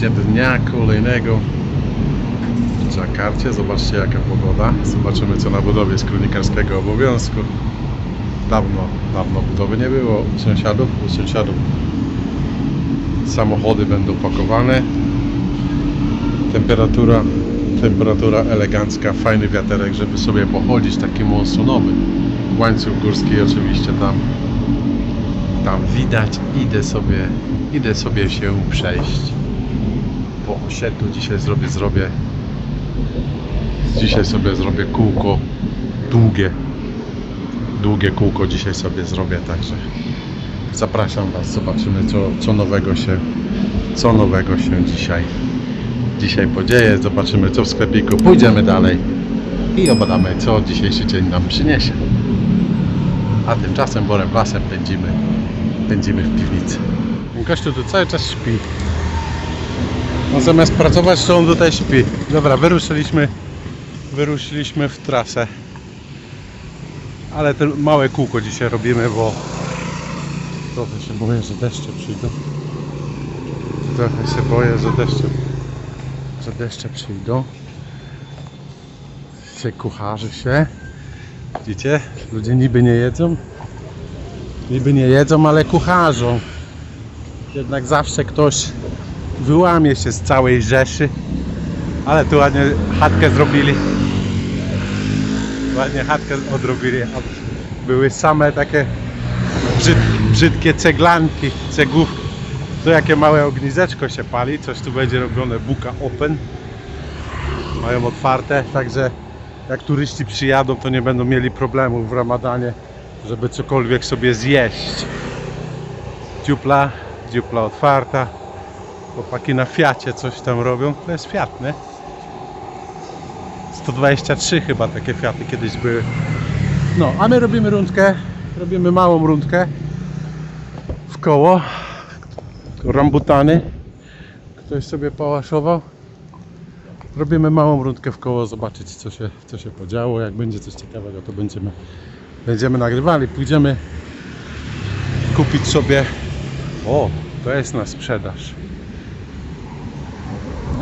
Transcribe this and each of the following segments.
Serdecznie dnia kolejnego w Dżakarcie. Zobaczcie jaka pogoda. Zobaczymy co na budowie z kronikarskiego obowiązku. Dawno, dawno budowy nie było u sąsiadów. U sąsiadów samochody będą pakowane. Temperatura, temperatura elegancka, fajny wiaterek, żeby sobie pochodzić, taki monsunowy. Łańcuch górski oczywiście tam tam widać, idę sobie, idę sobie się przejść po osiedlu. Dzisiaj zrobię, zrobię, dzisiaj sobie zrobię kółko długie, długie kółko dzisiaj sobie zrobię, także zapraszam Was, zobaczymy co, co nowego się, co nowego się dzisiaj, dzisiaj podzieje, zobaczymy co w sklepiku, pójdziemy dalej i obadamy co dzisiejszy dzień nam przyniesie. A tymczasem borem lasem pędzimy pędzimy w piwnicy. Gościu tu cały czas śpi. On zamiast pracować, to on tutaj śpi. Dobra, wyruszyliśmy, wyruszyliśmy w trasę. Ale to małe kółko dzisiaj robimy, bo trochę się boję, że deszcze przyjdą. Trochę się boję, że deszcze, że deszcze przyjdą. Się kucharzy się. Widzicie? Ludzie niby nie jedzą, Niby nie jedzą, ale kucharzą. Jednak zawsze ktoś wyłamie się z całej rzeszy. Ale tu ładnie chatkę zrobili. Ładnie chatkę odrobili. Były same takie brzyd, brzydkie ceglanki, cegłówki. Tu jakie małe ogniszeczko się pali. Coś tu będzie robione buka open. Mają otwarte, także jak turyści przyjadą, to nie będą mieli problemów w ramadanie żeby cokolwiek sobie zjeść. Dziupla, dziupla otwarta. Chłopaki na Fiacie coś tam robią. To jest Fiat, nie? 123 chyba takie Fiaty kiedyś były. No, a my robimy rundkę. Robimy małą rundkę w koło. Rambutany. Ktoś sobie pałaszował. Robimy małą rundkę w koło, zobaczyć co się, co się podziało. Jak będzie coś ciekawego, to będziemy będziemy nagrywali, pójdziemy kupić sobie o, to jest na sprzedaż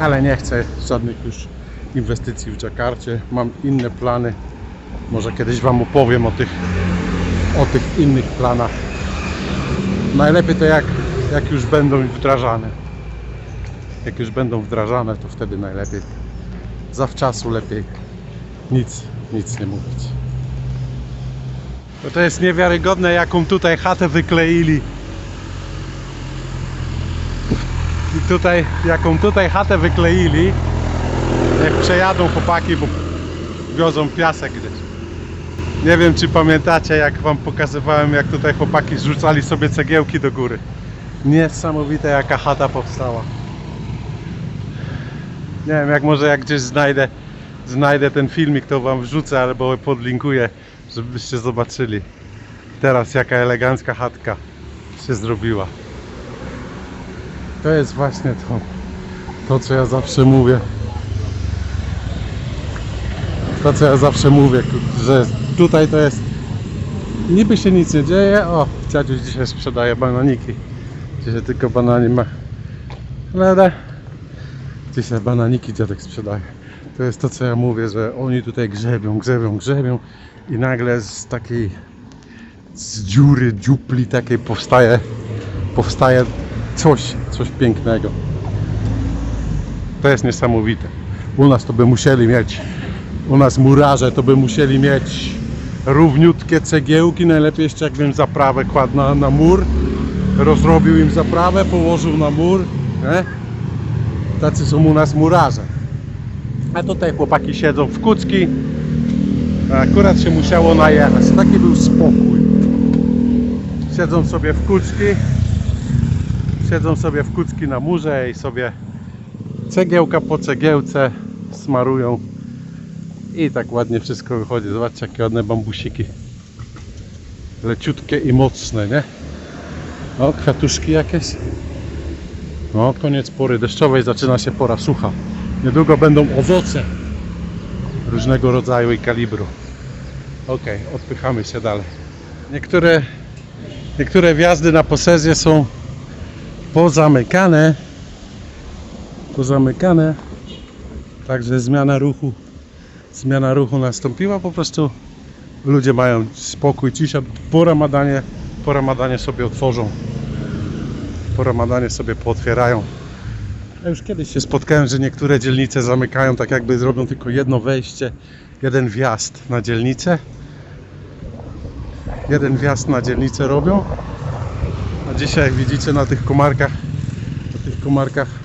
ale nie chcę żadnych już inwestycji w Dżakarcie. Mam inne plany. Może kiedyś Wam opowiem o tych o tych innych planach. Najlepiej to jak, jak już będą wdrażane. Jak już będą wdrażane to wtedy najlepiej. Zawczasu lepiej nic, nic nie mówić. To jest niewiarygodne, jaką tutaj chatę wykleili. I tutaj, jaką tutaj chatę wykleili, jak przejadą chłopaki, bo wiozą piasek gdzieś. Nie wiem, czy pamiętacie, jak wam pokazywałem, jak tutaj chłopaki zrzucali sobie cegiełki do góry. Niesamowite, jaka chata powstała. Nie wiem, jak może jak gdzieś znajdę, znajdę ten filmik, to wam wrzucę albo podlinkuję żebyście zobaczyli teraz jaka elegancka chatka się zrobiła to jest właśnie to to co ja zawsze mówię. To co ja zawsze mówię że tutaj to jest niby się nic nie dzieje. O dziaduś dzisiaj sprzedaje bananiki. Dzisiaj tylko banani ma. Ale dzisiaj bananiki dziadek sprzedaje. To jest to co ja mówię, że oni tutaj grzebią, grzebią, grzebią i nagle z takiej z dziury, dziupli takiej powstaje powstaje coś, coś pięknego. To jest niesamowite. U nas to by musieli mieć, u nas murarze to by musieli mieć równiutkie cegiełki, najlepiej jeszcze jakbym zaprawę kładł na, na mur, rozrobił im zaprawę, położył na mur, nie? Tacy są u nas murarze. A tutaj chłopaki siedzą w kucki, akurat się musiało najechać, taki był spokój. Siedzą sobie w kucki, siedzą sobie w kucki na murze i sobie cegiełka po cegiełce smarują i tak ładnie wszystko wychodzi. Zobaczcie jakie ładne bambusiki. Leciutkie i mocne, nie? O, kwiatuszki jakieś. No, koniec pory deszczowej, zaczyna się pora sucha. Niedługo będą owoce różnego rodzaju i kalibru. Ok, odpychamy się dalej. Niektóre, niektóre wjazdy na posezję są pozamykane. Pozamykane. Także zmiana ruchu. Zmiana ruchu nastąpiła. Po prostu ludzie mają spokój, cisza. Po ramadanie, po ramadanie sobie otworzą. Po ramadanie sobie pootwierają. Ja już kiedyś się spotkałem, że niektóre dzielnice zamykają, tak jakby zrobią tylko jedno wejście, jeden wjazd na dzielnicę. Jeden wjazd na dzielnicę robią. A dzisiaj, jak widzicie, na tych komarkach, na tych komarkach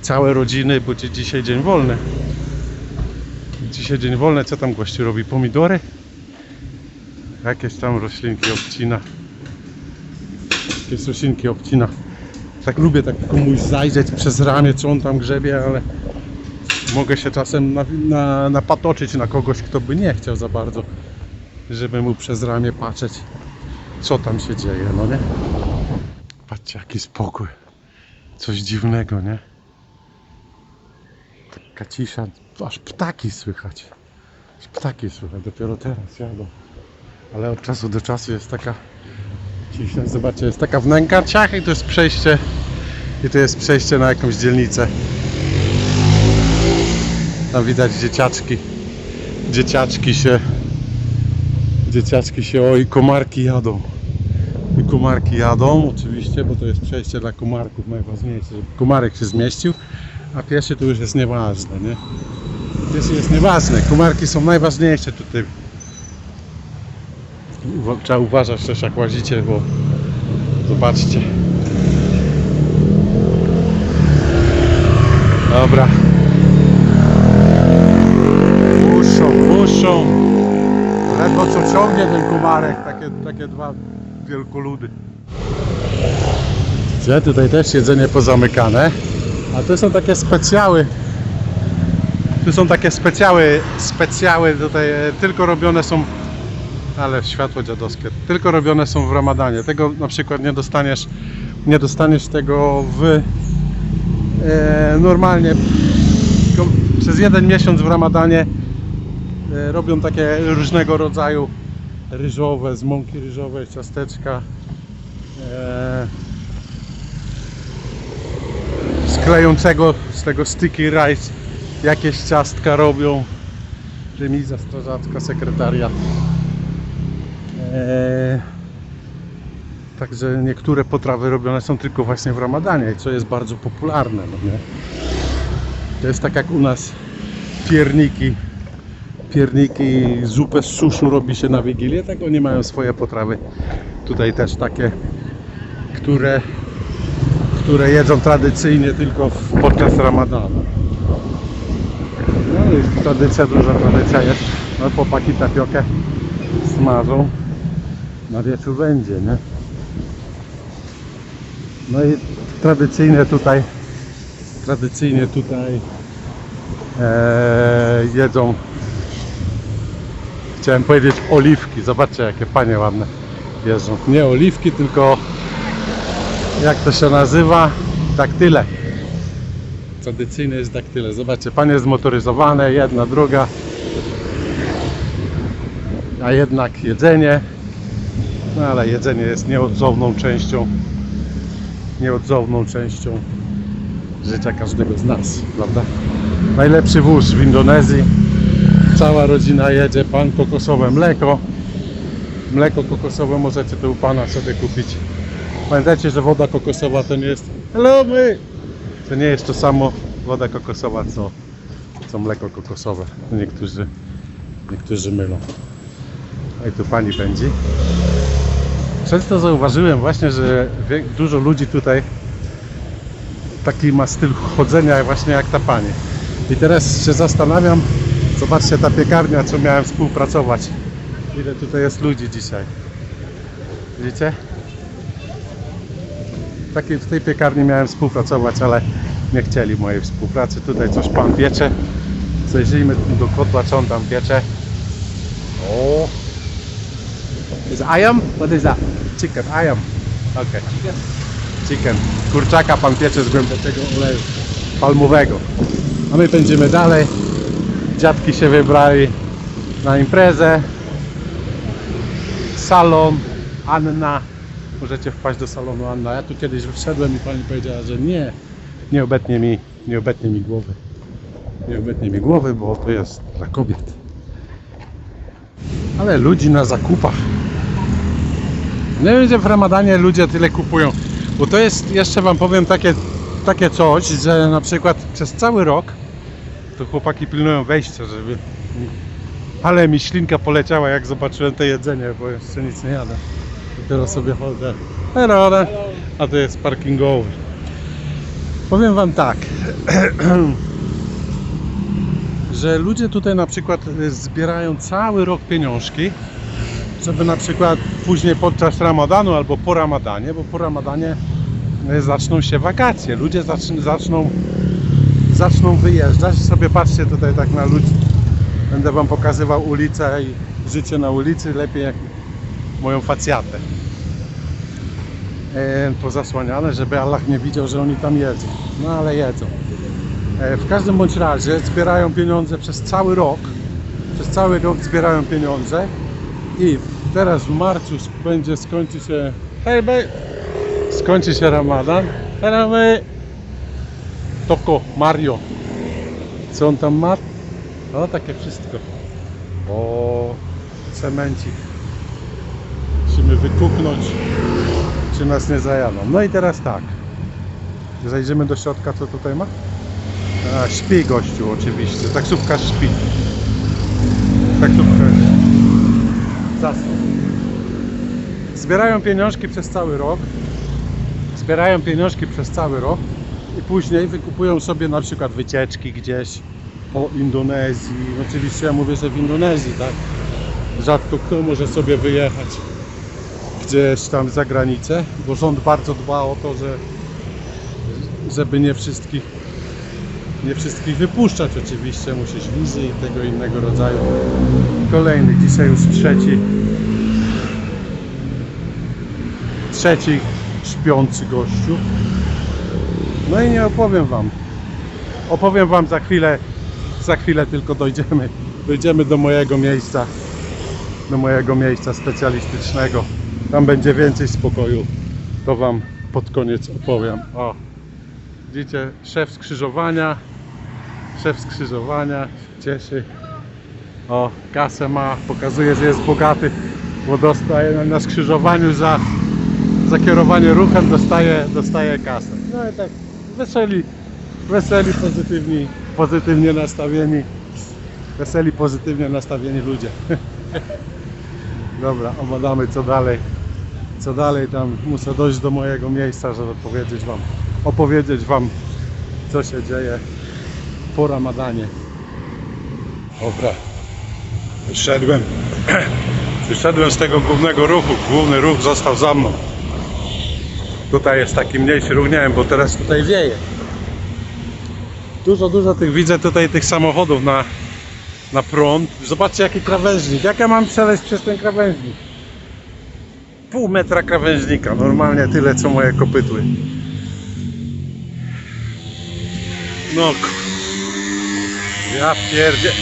całe rodziny, bo dzi- dzisiaj dzień wolny. Dzisiaj dzień wolny, co tam gościu robi? Pomidory? Jakieś tam roślinki obcina. Jakieś roślinki obcina. Tak lubię tak komuś zajrzeć przez ramię, co on tam grzebie, ale mogę się czasem na, na, napatoczyć na kogoś, kto by nie chciał za bardzo, żeby mu przez ramię patrzeć, co tam się dzieje, no nie? Patrzcie, jaki spokój. Coś dziwnego, nie? Taka cisza, aż ptaki słychać. Aż ptaki słychać, dopiero teraz jadą. Ale od czasu do czasu jest taka cisza. Zobaczcie, jest taka wnęka ciach i to jest przejście i to jest przejście na jakąś dzielnicę. Tam widać dzieciaczki. Dzieciaczki się dzieciaczki się, oj, komarki jadą. I komarki jadą, oczywiście, bo to jest przejście dla komarków najważniejsze, żeby komarek się zmieścił, a pieszy to już jest nieważne, nie? Pieszy jest nieważne, komarki są najważniejsze tutaj. Trzeba uważać też jak łazicie, bo zobaczcie. Dobra. Muszą, muszą. Ledwo co ciągnie ten komarek, takie, takie dwa wielkoludy. Gdzie tutaj też jedzenie pozamykane. A to są takie specjały. Tu są takie specjały, specjały tutaj e, tylko robione są, ale światło dziadowskie, tylko robione są w ramadanie. Tego na przykład nie dostaniesz, nie dostaniesz tego w e, normalnie przez jeden miesiąc w ramadanie e, robią takie różnego rodzaju ryżowe, z mąki ryżowej, ciasteczka. E, z klejącego, z tego sticky rice jakieś ciastka robią. Remiza strażacka, sekretariat. E, także niektóre potrawy robione są tylko właśnie w ramadanie, co jest bardzo popularne. No nie? To jest tak jak u nas pierniki pierniki, zupę z suszu robi się na Wigilię, tak oni mają swoje potrawy. Tutaj też takie, które, które jedzą tradycyjnie tylko w- podczas Ramadanu. No i tradycja, duża tradycja jest. No chłopaki tapiokę smażą. Na wieczór będzie, nie? No i tradycyjnie tutaj tradycyjnie tutaj e, jedzą Chciałem powiedzieć oliwki. Zobaczcie jakie panie ładne jeżdżą. Nie oliwki, tylko jak to się nazywa? Daktyle. Tradycyjne jest daktyle. Zobaczcie, panie zmotoryzowane, jedna, druga. A jednak jedzenie. No ale jedzenie jest nieodzowną częścią nieodzowną częścią życia każdego z nas, prawda? Najlepszy wóz w Indonezji Cała rodzina jedzie, pan kokosowe mleko. Mleko kokosowe możecie tu u pana sobie kupić. Pamiętajcie, że woda kokosowa to nie jest. Hello my! To nie jest to samo woda kokosowa co co mleko kokosowe. Niektórzy, niektórzy mylą. A i tu pani pędzi. Często zauważyłem właśnie, że dużo ludzi tutaj taki ma styl chodzenia właśnie jak ta pani. I teraz się zastanawiam, zobaczcie ta piekarnia, co miałem współpracować. Ile tutaj jest ludzi dzisiaj. Widzicie? W, tej piekarni miałem współpracować, ale nie chcieli mojej współpracy. Tutaj coś pan piecze. Zajrzyjmy do kotła, co on tam piecze. O! Is ayam? What is that? Chicken, ayam. Okay. Chicken. Kurczaka pan piecze z głębokiego oleju palmowego. A my pędzimy dalej. Dziadki się wybrali na imprezę. Salon Anna. Możecie wpaść do salonu Anna. Ja tu kiedyś wszedłem i pani powiedziała, że nie, nie obetnie mi, nie obetnie mi głowy. Nie obetnie mi głowy, bo to jest dla kobiet. Ale ludzi na zakupach. Nie wiem, gdzie w Ramadanie ludzie tyle kupują. Bo to jest, jeszcze Wam powiem, takie, takie coś, że na przykład przez cały rok to chłopaki pilnują wejścia, żeby... Ale mi ślinka poleciała, jak zobaczyłem to jedzenie, bo jeszcze nic nie jadę. Dopiero sobie chodzę. Hello, there. a to jest parkingowy. Powiem Wam tak, że ludzie tutaj na przykład y, zbierają cały rok pieniążki, żeby na przykład później podczas ramadanu albo po ramadanie, bo po ramadanie y, zaczną się wakacje, ludzie zaczną, zaczną, wyjeżdżać. Sobie patrzcie tutaj tak na ludzi. Będę Wam pokazywał ulicę i życie na ulicy lepiej jak moją facjatę. E, pozasłaniane, żeby Allah nie widział, że oni tam jedzą. No ale jedzą. E, w każdym bądź razie zbierają pieniądze przez cały rok. Przez cały rok zbierają pieniądze i teraz w marcu będzie skończy się hej skończy się Ramadan. Bej. Toko, Mario. Co on tam ma? No takie wszystko. O, cemencik. Musimy wykupnąć, czy nas nie zajadą. No i teraz tak. Zajdziemy do środka, co tutaj ma? A, śpi gościu oczywiście. Taksówka śpi. Taksówka zasnął. Zbierają pieniążki przez cały rok. Zbierają pieniążki przez cały rok później wykupują sobie na przykład wycieczki gdzieś po Indonezji. Oczywiście ja mówię, że w Indonezji, tak? Rzadko kto może sobie wyjechać gdzieś tam za granicę, bo rząd bardzo dba o to, że żeby nie wszystkich nie wszystkich wypuszczać oczywiście, musisz wizy i tego innego rodzaju. Kolejny, dzisiaj już trzeci trzeci śpiący gościu. No i nie opowiem wam. Opowiem wam za chwilę, za chwilę tylko dojdziemy, dojdziemy do mojego miejsca, do mojego miejsca specjalistycznego. Tam będzie więcej spokoju. To wam pod koniec opowiem. O, widzicie, szef skrzyżowania, szef skrzyżowania cieszy. O, kasę ma, pokazuje, że jest bogaty, bo dostaje na skrzyżowaniu za, za kierowanie ruchem dostaje, dostaje kasę. No i tak weseli, weseli, pozytywni, pozytywnie nastawieni, weseli, pozytywnie nastawieni ludzie. Dobra, omadamy co dalej. Co dalej tam muszę dojść do mojego miejsca, żeby powiedzieć wam, opowiedzieć wam co się dzieje po ramadanie. Dobra. Wyszedłem. Wyszedłem z tego głównego ruchu. Główny ruch został za mną. Tutaj jest taki mniejszy wiem, bo teraz tutaj wieje. Dużo, dużo tych widzę tutaj tych samochodów na, na prąd. Zobaczcie jaki krawężnik. Jak ja mam przeleźć przez ten krawężnik? Pół metra krawężnika. Normalnie tyle co moje kopytły. No ja pierdzie.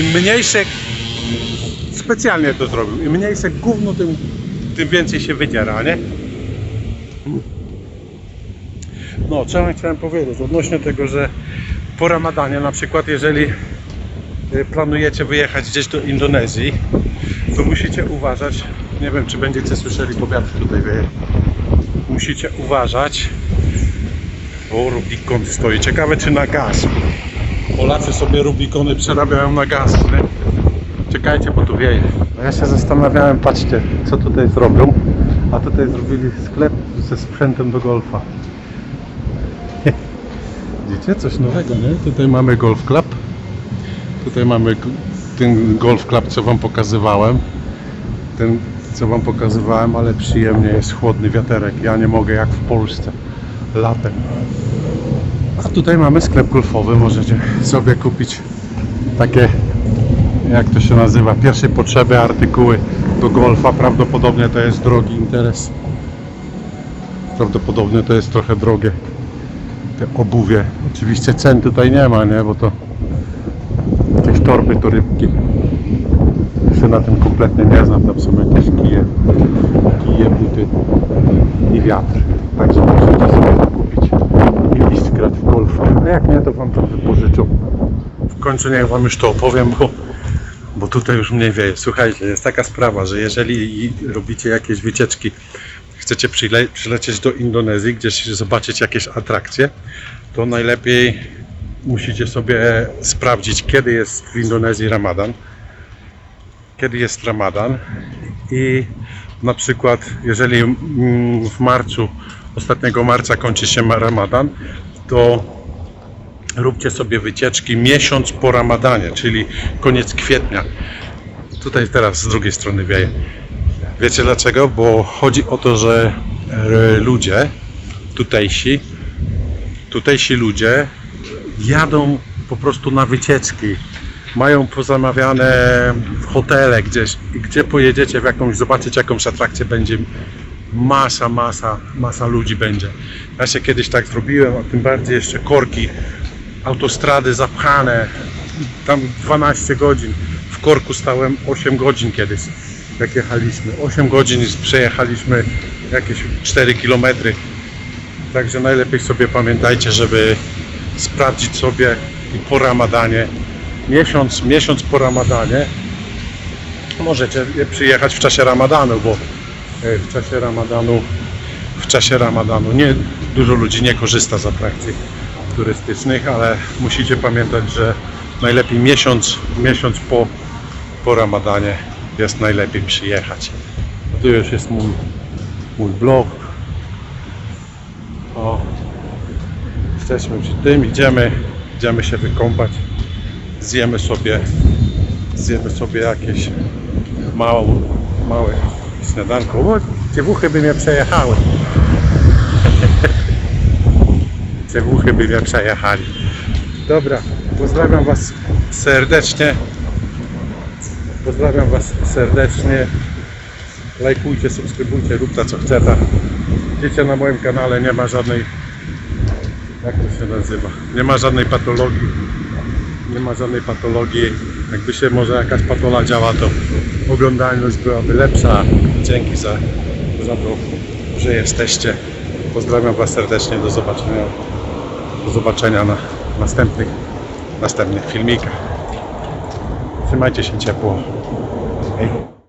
Im mniejsze specjalnie to zrobił. Im mniejsze gówno, tym, tym więcej się wydziera, nie? No, co ja chciałem powiedzieć odnośnie tego, że po ramadanie na przykład jeżeli y, planujecie wyjechać gdzieś do Indonezji, to musicie uważać, nie wiem czy będziecie słyszeli, bo wiatr tutaj wieje, musicie uważać, o Rubikon stoi, ciekawe czy na gaz, Polacy sobie Rubikony przerabiają na gaz, nie? Czekajcie, bo tu wieje. No ja się zastanawiałem, patrzcie, co tutaj zrobią. A tutaj zrobili sklep ze sprzętem do golfa. Widzicie, coś nowego, nie? Tutaj mamy golf club. Tutaj mamy ten golf club, co wam pokazywałem. Ten, co wam pokazywałem, ale przyjemnie jest chłodny wiaterek. Ja nie mogę jak w Polsce latem. A tutaj mamy sklep golfowy, możecie sobie kupić takie, jak to się nazywa, pierwszej potrzeby artykuły do golfa. Prawdopodobnie to jest drogi interes. Prawdopodobnie to jest trochę drogie te obuwie. Oczywiście cen tutaj nie ma, nie, bo to jakieś torby, torybki. Ja się na tym kompletnie nie znam, tam są jakieś kije, kije, buty i wiatr. Także możecie sobie kupić i iść grać w golfa. A jak nie, to wam to wypożyczą. W końcu niech wam już to opowiem, bo, bo tutaj już mniej wieje. Słuchajcie, jest taka sprawa, że jeżeli robicie jakieś wycieczki, chcecie przyle, przylecieć do Indonezji, gdzieś zobaczyć jakieś atrakcje, to najlepiej musicie sobie sprawdzić, kiedy jest w Indonezji Ramadan. Kiedy jest Ramadan i na przykład jeżeli mm, w marcu, ostatniego marca kończy się ma- Ramadan, to róbcie sobie wycieczki miesiąc po Ramadanie, czyli koniec kwietnia. Tutaj teraz z drugiej strony wieje. Wiecie dlaczego? Bo chodzi o to, że e, ludzie tutejsi, tutejsi ludzie jadą po prostu na wycieczki. Mają pozamawiane hotele gdzieś i gdzie pojedziecie w jakąś, zobaczyć jakąś atrakcję będzie masa, masa, masa ludzi będzie. Ja się kiedyś tak zrobiłem, a tym bardziej jeszcze korki, autostrady zapchane, tam 12 godzin. W korku stałem 8 godzin kiedyś, jak jechaliśmy. 8 godzin przejechaliśmy jakieś 4 kilometry. Także najlepiej sobie pamiętajcie, żeby sprawdzić sobie i po ramadanie, miesiąc, miesiąc po ramadanie, możecie przyjechać w czasie ramadanu, bo e, w czasie ramadanu, w czasie ramadanu nie, dużo ludzi nie korzysta z atrakcji turystycznych, ale musicie pamiętać, że najlepiej miesiąc, miesiąc po, po ramadanie jest najlepiej przyjechać. Tu już jest mój, mój blog. O, jesteśmy przy tym, idziemy, idziemy się wykąpać, zjemy sobie, zjemy sobie jakieś małe, małe śniadanko. O, dziewuchy by mnie przejechały. Dziewuchy by mnie przejechali. Dobra, pozdrawiam Was serdecznie. Pozdrawiam Was serdecznie. Lajkujcie, subskrybujcie, róbcie co chcecie. Wiecie, na moim kanale nie ma żadnej, jak to się nazywa, nie ma żadnej patologii. Nie ma żadnej patologii. Jakby się może jakaś patola działa, to oglądalność byłaby lepsza. Dzięki za, za to, że jesteście. Pozdrawiam Was serdecznie. Do zobaczenia. Do zobaczenia na następnych, następnych filmikach. Trzymajcie się ciepło. Hej.